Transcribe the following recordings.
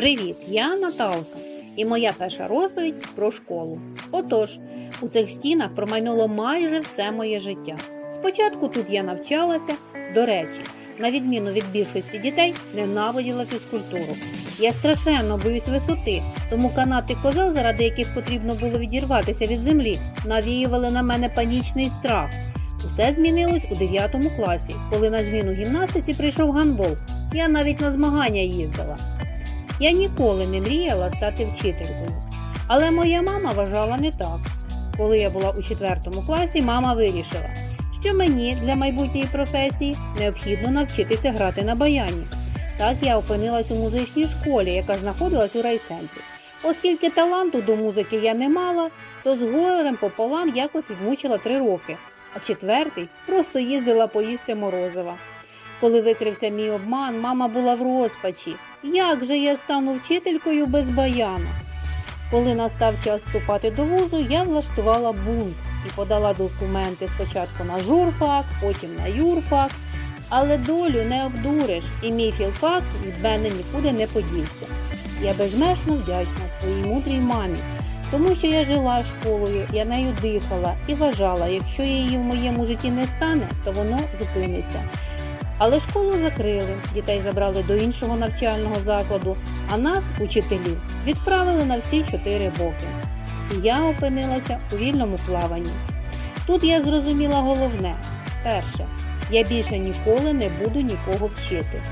Привіт, я Наталка, і моя перша розповідь про школу. Отож, у цих стінах промайнуло майже все моє життя. Спочатку тут я навчалася, до речі, на відміну від більшості дітей, ненавиділа фізкультуру. Я страшенно боюсь висоти, тому канати козел, заради яких потрібно було відірватися від землі, навіювали на мене панічний страх. Усе змінилось у 9 класі, коли на зміну гімнастиці прийшов гандбол. Я навіть на змагання їздила. Я ніколи не мріяла стати вчителькою. Але моя мама вважала не так. Коли я була у 4 класі, мама вирішила, що мені для майбутньої професії необхідно навчитися грати на баяні. Так я опинилась у музичній школі, яка знаходилась у райцентрі. Оскільки таланту до музики я не мала, то з горем пополам якось змучила три роки, а четвертий просто їздила поїсти морозива. Коли викрився мій обман, мама була в розпачі. Як же я стану вчителькою без баяна? Коли настав час вступати до вузу, я влаштувала бунт і подала документи спочатку на журфак, потім на юрфак. Але долю не обдуриш, і мій філфак від мене нікуди не подівся. Я безмежно вдячна своїй мудрій мамі, тому що я жила школою, я нею дихала і вважала, якщо її в моєму житті не стане, то воно зупиниться. Але школу закрили, дітей забрали до іншого навчального закладу, а нас, учителів, відправили на всі чотири боки. І я опинилася у вільному плаванні. Тут я зрозуміла головне: перше, я більше ніколи не буду нікого вчити.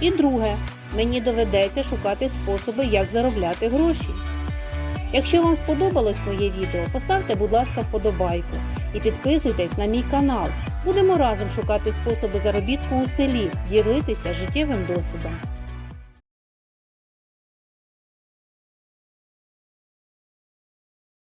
І друге, мені доведеться шукати способи, як заробляти гроші. Якщо вам сподобалось моє відео, поставте, будь ласка, вподобайку і підписуйтесь на мій канал. Будемо разом шукати способи заробітку у селі, ділитися життєвим досвідом.